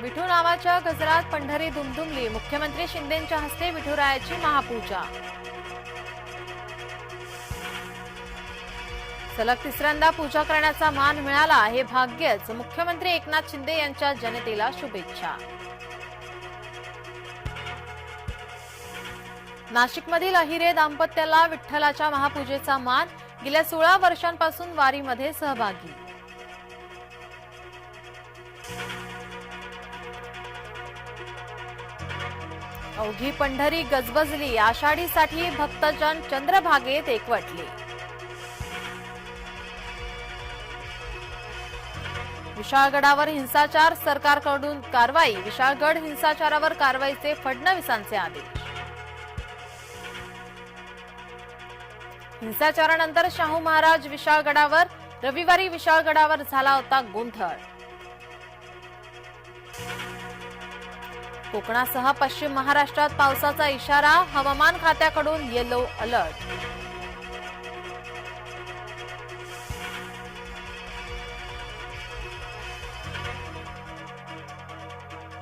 विठू नावाच्या गजरात पंढरी दुमदुमली. मुख्यमंत्री शिंदेंच्या हस्ते विठुरायाची महापूजा. सलग तिसऱ्यांदा पूजा करण्याचा मान मिळाला हे भाग्यच. मुख्यमंत्री एकनाथ शिंदे यांच्या जनतेला शुभेच्छा. नाशिकमधील अहिरे दाम्पत्याला विठ्ठलाच्या महापूजेचा मान गेल्या सोळा वर्षांपासून वारीमध्ये सहभागी. अवघी पंढरी गजबजली. आषाढीसाठी भक्तजन चंद्रभागेत एकवटले. विशाळगडावर हिंसाचार सरकारकडून कारवाई. विशाळगड हिंसाचारावर कारवाईचे फडणवीसांचे आदेश. हिंसाचारानंतर शाहू महाराज विशाळगडावर रविवारी विशाळगडावर झाला होता गोंधळ. कोकणासह पश्चिम महाराष्ट्रात पावसाचा इशारा हवामान खात्याकडून येलो अलर्ट